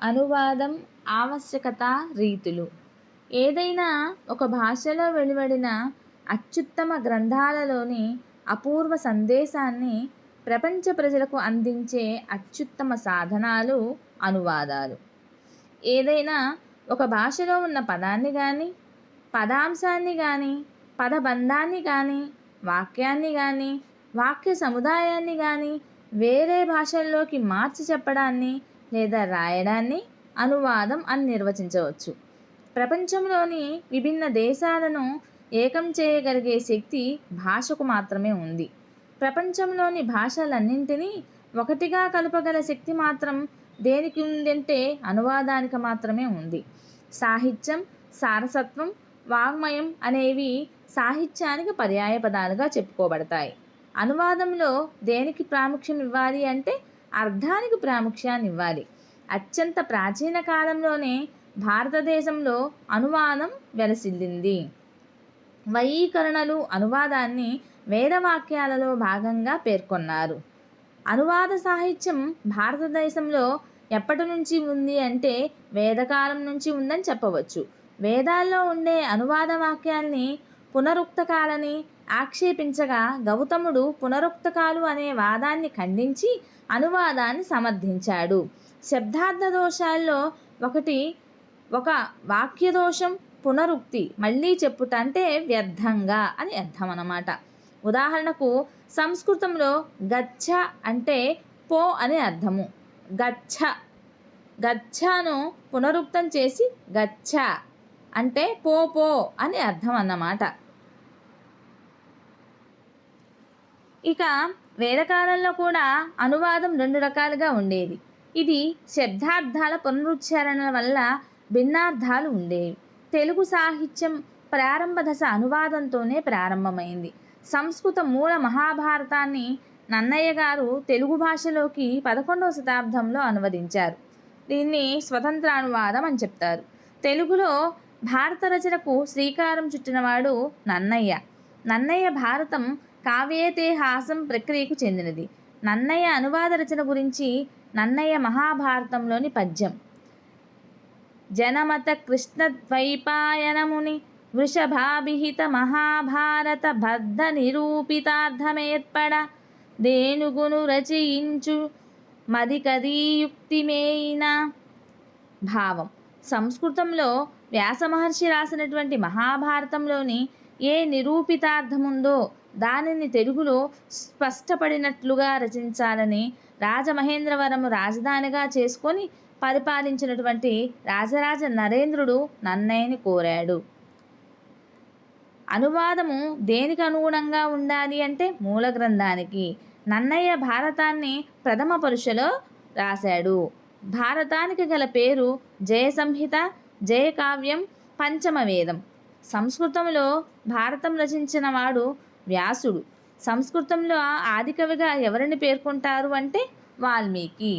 అనువాదం ఆవశ్యకత రీతులు. ఏదైనా ఒక భాషలో వెలువడిన అత్యుత్తమ గ్రంథాలలోని అపూర్వ సందేశాన్ని ప్రపంచ ప్రజలకు అందించే అత్యుత్తమ సాధనాలు అనువాదాలు. ఏదైనా ఒక భాషలో ఉన్న పదాన్ని కానీ పదాంశాన్ని కానీ పదబంధాన్ని కానీ వాక్యాన్ని కానీ వాక్య సముదాయాన్ని కానీ వేరే భాషల్లోకి మార్చి చెప్పడాన్ని లేదా రాయడాన్ని అనువాదం అని నిర్వచించవచ్చు. ప్రపంచంలోని విభిన్న దేశాలను ఏకం చేయగలిగే శక్తి భాషకు మాత్రమే ఉంది. ప్రపంచంలోని భాషలన్నింటినీ ఒకటిగా కలపగల శక్తి మాత్రం దేనికి ఉందంటే అనువాదానికి మాత్రమే ఉంది. సాహిత్యం సారసత్వం వాంగ్మయం అనేవి సాహిత్యానికి పర్యాయ పదాలుగా చెప్పుకోబడతాయి. అనువాదంలో దేనికి ప్రాముఖ్యం ఇవ్వాలి అంటే అర్థానికి ప్రాముఖ్యాన్ని ఇవ్వాలి అత్యంత ప్రాచీన కాలంలోనే భారతదేశంలో అనువాదం వెలసిల్లింది. వైయీకరణలు అనువాదాన్ని వేదవాక్యాలలో భాగంగా పేర్కొన్నారు. అనువాద సాహిత్యం భారతదేశంలో ఎప్పటి నుంచి ఉంది అంటే వేదకాలం నుంచి ఉందని చెప్పవచ్చు. వేదాల్లో ఉండే అనువాద వాక్యాల్ని పునరుక్తకాలని ఆక్షేపించగా గౌతముడు పునరుక్తకాలు అనే వాదాన్ని ఖండించి అనువాదాన్ని సమర్థించాడు. శబ్దార్థ దోషాల్లో ఒకటి ఒక వాక్య దోషం పునరుక్తి మళ్ళీ చెప్పుట అంటే వ్యర్థంగా అని అర్థం అన్నమాట ఉదాహరణకు సంస్కృతంలో గచ్చ అంటే పో అని అర్థము. గచ్చ గచ్చను పునరుక్తం చేసి గచ్చ అంటే పో పో అని అర్థం అన్నమాట ఇక వేదకాలంలో కూడా అనువాదం రెండు రకాలుగా ఉండేది. ఇది శబ్దార్థాల పునరుచ్చారణల వల్ల భిన్నార్థాలు ఉండేవి. తెలుగు సాహిత్యం ప్రారంభ దశ అనువాదంతోనే ప్రారంభమైంది. సంస్కృత మూల మహాభారతాన్ని నన్నయ్య గారు తెలుగు భాషలోకి పదకొండవ శతాబ్దంలో అనువదించారు. దీన్ని స్వతంత్ర అనువాదం అని చెప్తారు. తెలుగులో భారత రచనకు శ్రీకారం చుట్టినవాడు నన్నయ్య. నన్నయ్య భారతం కావ్యేతిహాసం ప్రక్రియకు చెందినది. నన్నయ్య అనువాద రచన గురించి నన్నయ్య మహాభారతంలోని పద్యం. జనమత కృష్ణద్వైపాయనముని వృషభాభిహిత మహాభారత బద్ధ నిరూపితార్థమేర్పడ దేనుగును రచయించు మదికదీయుక్తిమేయిన భావం. సంస్కృతంలో వ్యాస మహర్షి రాసినటువంటి మహాభారతంలోని ఏ నిరూపితార్థముందో దానిని తెలుగులో స్పష్టపడినట్లుగా రచించాలని రాజమహేంద్రవరము రాజధానిగా చేసుకొని పరిపాలించినటువంటి రాజరాజ నరేంద్రుడు నన్నయ్యని కోరాడు. అనువాదము దేనికి అనుగుణంగా ఉండాలి అంటే మూల గ్రంథానికి. నన్నయ్య భారతాన్ని ప్రథమ పరుషలో రాశాడు. భారతానికి గల పేరు జయ సంహిత జయకావ్యం పంచమ వేదం. సంస్కృతంలో భారతం రచించిన వాడు వ్యాసుడు. సంస్కృతంలో ఆదికవిగా ఎవరిని పేర్కొంటారు అంటే వాల్మీకి.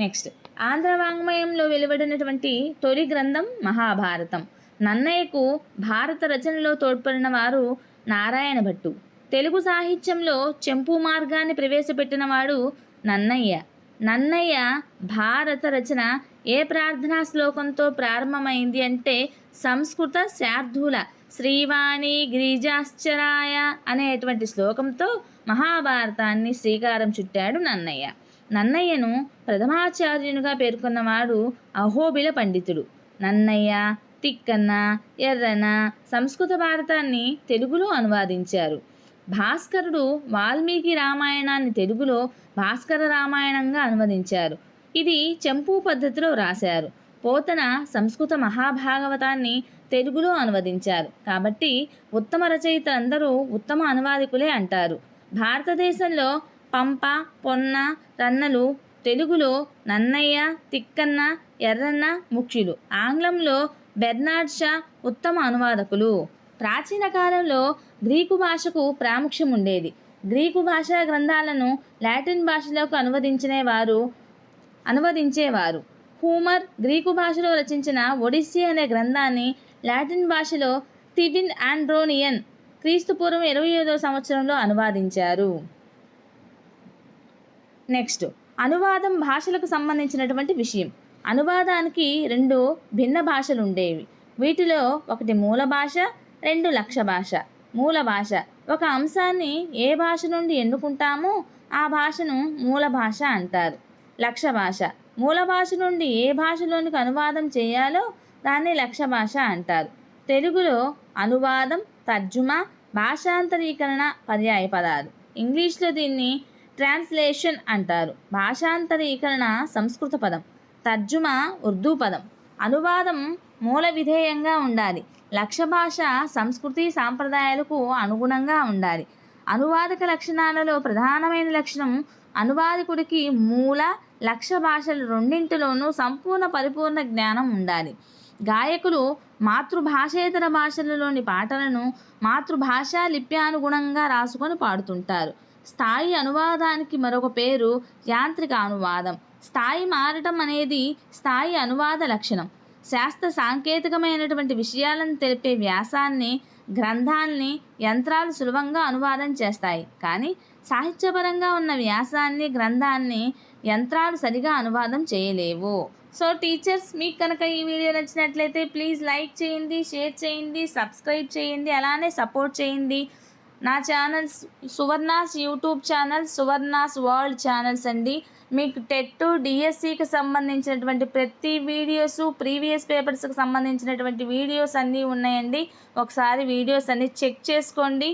నెక్స్ట్. ఆంధ్ర వాంగ్మయంలో వెలువడినటువంటి తొలి గ్రంథం మహాభారతం. నన్నయ్యకు భారత రచనలో తోడ్పడిన వారు నారాయణ భట్టు. తెలుగు సాహిత్యంలో చెంపు మార్గాన్ని ప్రవేశపెట్టిన వాడు నన్నయ్య. నన్నయ్య భారత రచన ఏ ప్రార్థనా శ్లోకంతో ప్రారంభమైంది అంటే సంస్కృత శార్ధుల శ్రీవాణి గిరిజాశ్చరాయ అనేటువంటి శ్లోకంతో మహాభారతాన్ని శ్రీకారం చుట్టాడు నన్నయ్య. నన్నయ్యను ప్రథమాచార్యునిగా పేర్కొన్నవాడు అహోబిల పండితుడు. నన్నయ్య తిక్కన్న ఎర్రన సంస్కృత భారతాన్ని తెలుగులో అనువాదించారు. భాస్కరుడు వాల్మీకి రామాయణాన్ని తెలుగులో భాస్కర రామాయణంగా అనువదించారు. ఇది చెంపు పద్ధతిలో రాశారు. పోతన సంస్కృత మహాభాగవతాన్ని తెలుగులో అనువదించారు. కాబట్టి ఉత్తమ రచయితలందరూ ఉత్తమ అనువాదికులే అంటారు. భారతదేశంలో పంప పొన్న రన్నలు తెలుగులో నన్నయ్య తిక్కన్న ఎర్రన్న ముఖ్యులు. ఆంగ్లంలో బెర్నార్డ్ షా ఉత్తమ అనువాదకులు. ప్రాచీన కాలంలో గ్రీకు భాషకు ప్రాముఖ్యం ఉండేది గ్రీకు భాషా గ్రంథాలను లాటిన్ భాషలోకి అనువదించిన వారు అనువదించేవారు. హూమర్ గ్రీకు భాషలో రచించిన ఒడిస్సీ అనే గ్రంథాన్ని లాటిన్ భాషలో టివిన్ ఆండ్రోనియన్ క్రీస్తుపూర్వం ఇరవై ఐదవ సంవత్సరంలో అనువాదించారు. నెక్స్ట్ అనువాదం భాషలకు సంబంధించినటువంటి విషయం. అనువాదానికి రెండు భిన్న భాషలు ఉండేవి. వీటిలో ఒకటి మూల భాష రెండు లక్ష్య భాష. మూల భాష ఒక అంశాన్ని ఏ భాష నుండి ఎన్నుకుంటామో ఆ భాషను మూల భాష అంటారు. లక్ష్య భాష మూల భాష నుండి ఏ భాషలోనికి అనువాదం చేయాలో దాన్ని లక్ష్య భాష అంటారు. తెలుగులో అనువాదం తర్జుమా భాషాంతరీకరణ పర్యాయ పదాలు. ఇంగ్లీష్లో దీన్ని ట్రాన్స్లేషన్ అంటారు. భాషాంతరీకరణ సంస్కృత పదం తర్జుమా ఉర్దూ పదం. అనువాదం మూల విధేయంగా ఉండాలి. లక్ష్య భాష సంస్కృతి సాంప్రదాయాలకు అనుగుణంగా ఉండాలి. అనువాదక లక్షణాలలో ప్రధానమైన లక్షణం అనువాదకుడికి మూల లక్ష్య భాషలు రెండింటిలోనూ సంపూర్ణ పరిపూర్ణ జ్ఞానం ఉండాలి. గాయకులు మాతృభాషేతర భాషలలోని పాటలను మాతృభాష లిప్యానుగుణంగా రాసుకొని పాడుతుంటారు. స్థాయి అనువాదానికి మరొక పేరు యాంత్రిక అనువాదం. స్థాయి మారటం అనేది స్థాయి అనువాద లక్షణం. శాస్త్ర సాంకేతికమైనటువంటి విషయాలను తెలిపే వ్యాసాన్ని గ్రంథాల్ని యంత్రాలు సులభంగా అనువాదం చేస్తాయి. కానీ సాహిత్యపరంగా ఉన్న వ్యాసాన్ని గ్రంథాన్ని యంత్రాలు సరిగా అనువాదం చేయలేవు. సో టీచర్స్ మీకు కనుక ఈ వీడియో నచ్చినట్లయితే ప్లీజ్ లైక్ చేయండి షేర్ చేయండి సబ్స్క్రైబ్ చేయండి అలానే సపోర్ట్ చేయండి. నా channels Suvarna's YouTube channel Suvarna's world channels అండి. మీకు టెట్ డిఎస్సికి సంబంధించినటువంటి ప్రతి వీడియోస్ ప్రీవియస్ పేపర్స్కి సంబంధించినటువంటి వీడియోస్ అన్నీ ఉన్నాయండి. ఒకసారి వీడియోస్ అన్నీ చెక్ చేసుకోండి.